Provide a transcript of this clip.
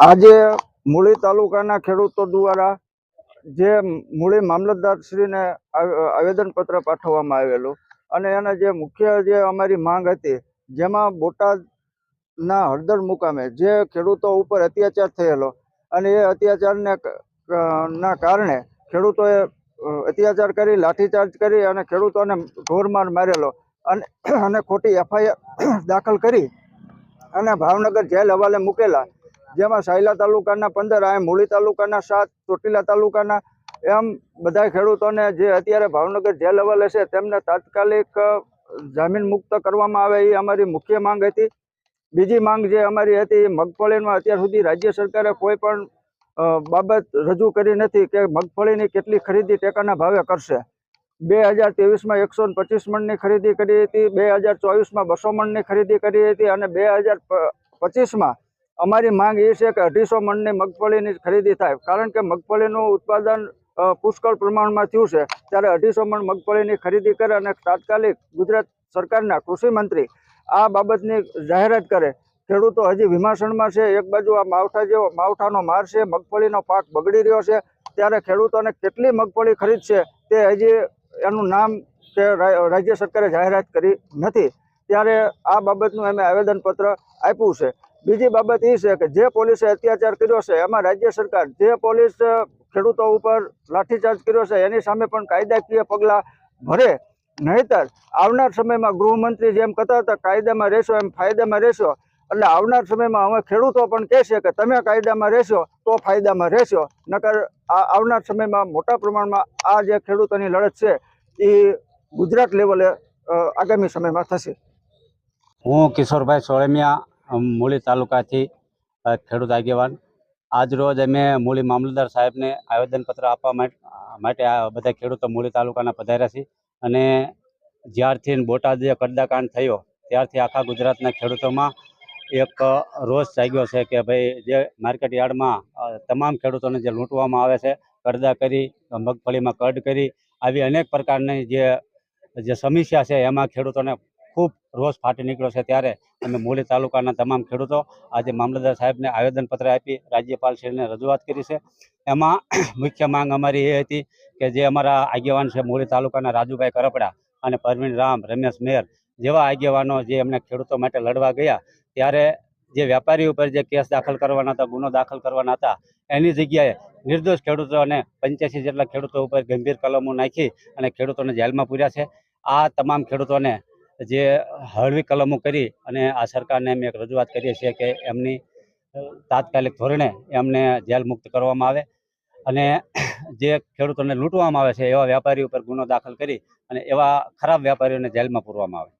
આજે મૂળી તાલુકાના ખેડૂતો દ્વારા જે મૂળી મામલતદારશ્રીને આવેદનપત્ર પાઠવવામાં આવેલું અને એના જે મુખ્ય જે અમારી માંગ હતી, જેમાં બોટાદના હળદર મુકામે જે ખેડૂતો ઉપર અત્યાચાર થયેલો અને એ અત્યાચારને ના કારણે ખેડૂતોએ અત્યાચાર કરી, લાઠીચાર્જ કરી અને ખેડૂતોને ઢોરમાર મારેલો અને અને ખોટી એફઆઈઆર દાખલ કરી અને ભાવનગર જેલ હવાલે મૂકેલા જેમાં સાયલા તાલુકાના પંદર, આ મૂળી તાલુકાના સાત, ચોટીલા તાલુકાના એમ બધા ખેડૂતોને જે અત્યારે ભાવનગર જે લેવલ છે તેમને તાત્કાલિક જામીન મુક્ત કરવામાં આવે એ અમારી મુખ્ય માંગ હતી. બીજી માંગ જે અમારી હતી એ મગફળીમાં અત્યાર સુધી રાજ્ય સરકારે કોઈ પણ બાબત રજૂ કરી નથી કે મગફળીની કેટલી ખરીદી ટેકાના ભાવે કરશે. બે હજાર ત્રેવીસમાં એકસો પચીસ મણની ખરીદી કરી હતી, બે હજાર ચોવીસમાં બસો મણની ખરીદી કરી હતી અને બે હજાર પચીસમાં અમારી માંગ એ છે કે અઢીસો મણની મગફળીની ખરીદી થાય. કારણ કે મગફળીનું ઉત્પાદન પુષ્કળ પ્રમાણમાં થયું છે. ત્યારે અઢીસો મણ મગફળીની ખરીદી કરે અને તાત્કાલિક ગુજરાત સરકારના કૃષિ મંત્રી આ બાબતની જાહેરાત કરે. ખેડૂતો હજી વિમાસણમાં છે. એક બાજુ આ માવઠા જેવો, માવઠાનો માર છે, મગફળીનો પાક બગડી રહ્યો છે. ત્યારે ખેડૂતોને કેટલી મગફળી ખરીદશે તે હજી એનું નામ કે રાજ્ય સરકારે જાહેરાત કરી નથી. ત્યારે આ બાબતનું અમે આવેદનપત્ર આપ્યું છે. બીજી બાબત એ છે કે જે પોલીસે અત્યાચાર કર્યો છે, એમાં રાજ્ય સરકાર જે પોલીસ ખેડૂતો ઉપર લાઠીચાર્જ કર્યો છે, એની સામે પણ કાયદાકીય પગલાં ભરે. નહીતર આવનાર સમયમાં ગૃહમંત્રી જેમ કહેતા હતા, કાયદામાં રહેશો એમ ફાયદામાં રહેશો. એટલે આવનાર સમયમાં અમે ખેડૂતો પણ કહેશે કે તમે કાયદામાં રહેશો તો ફાયદામાં રહેશો. નકર આવનાર સમયમાં મોટા પ્રમાણમાં આ જે ખેડૂતોની લડત છે એ ગુજરાત લેવલે આગામી સમયમાં થશે. હું કિશોરભાઈ સોળમિયા મૂળી તાલુકાથી ખેડૂત આગેવાન આજ રોજ અમે મૂળી મામલતદાર સાહેબને આવેદનપત્ર આપવા માટે માટે આ બધા ખેડૂતો મૂળી તાલુકાના પધાર્યા છે અને જ્યારથી બોટાદ જે કડદાકાંડ થયો ત્યારથી આખા ગુજરાતના ખેડૂતોમાં એક રોષ જાગ્યો છે કે ભાઈ જે માર્કેટ યાર્ડમાં તમામ ખેડૂતોને જે લૂંટવામાં આવે છે, કરદા કરી, મગફળીમાં કડ કરી, આવી અનેક પ્રકારની જે જે સમસ્યા છે, એમાં ખેડૂતોને ખૂબ રોષ ફાટી નીકળ્યો છે ત્યારે અમે મોલી તાલુકાના તમામ ખેડૂતો આજે મામલતદાર સાહેબને આવેદનપત્ર આપી રાજ્યપાલશ્રીને રજૂઆત કરી છે. એમાં મુખ્ય માંગ અમારી એ હતી કે જે અમારા આગેવાન છે મૂળી તાલુકાના રાજુભાઈ કરપડા અને પરવીન રામ, રમેશ મેર જેવા આગેવાનો જે એમને ખેડૂતો માટે લડવા ગયા ત્યારે જે વેપારી ઉપર જે કેસ દાખલ કરવાના હતા, ગુનો દાખલ કરવાના હતા, એની જગ્યાએ નિર્દોષ ખેડૂતોને પંચ્યાસી જેટલા ખેડૂતો ઉપર ગંભીર કલમો નાખી અને ખેડૂતોને જેલમાં પૂર્યા છે. આ તમામ ખેડૂતોને જે હળવી કલમો કરી અને આ સરકારને અમે એક રજૂઆત કરીએ છીએ કે એમની તાત્કાલિક ધોરણે એમને જેલ મુક્ત કરવામાં આવે અને જે ખેડૂતોને લૂંટવામાં આવે છે એવા વેપારી ઉપર ગુનો દાખલ કરી અને એવા ખરાબ વેપારીઓને જેલમાં પૂરવામાં આવે.